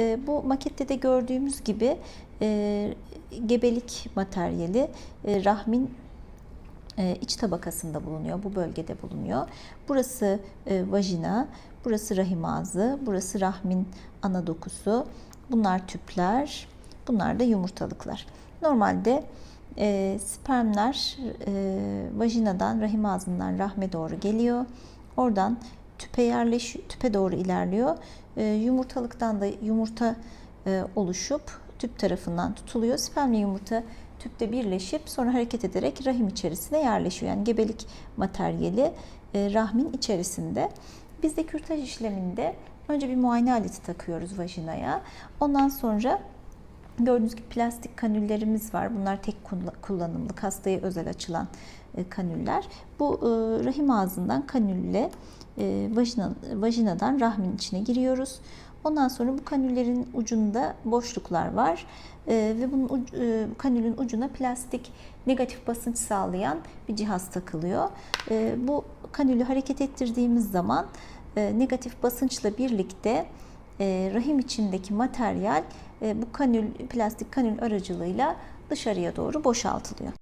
E, Bu makette de gördüğümüz gibi e, gebelik materyali e, rahmin e, iç tabakasında bulunuyor. Bu bölgede bulunuyor. Burası e, vajina, burası rahim ağzı, burası rahmin ana dokusu. Bunlar tüpler, bunlar da yumurtalıklar. Normalde e, spermler e, vajinadan, rahim ağzından rahme doğru geliyor. Oradan tüpe yerleş, tüpe doğru ilerliyor. E, yumurtalıktan da yumurta e, oluşup tüp tarafından tutuluyor. Spermle yumurta tüpte birleşip sonra hareket ederek rahim içerisine yerleşiyor. Yani gebelik materyali e, rahmin içerisinde. Biz de kürtaj işleminde önce bir muayene aleti takıyoruz vajinaya. Ondan sonra gördüğünüz gibi plastik kanüllerimiz var. Bunlar tek kulla- kullanımlık, hastaya özel açılan e, kanüller. Bu e, rahim ağzından kanülle e, vajina, vajinadan rahmin içine giriyoruz. Ondan sonra bu kanüllerin ucunda boşluklar var ve bunun uc- e, kanülün ucuna plastik negatif basınç sağlayan bir cihaz takılıyor. Bu kanülü hareket ettirdiğimiz zaman negatif basınçla birlikte rahim içindeki materyal e, bu kanül plastik kanül aracılığıyla dışarıya doğru boşaltılıyor.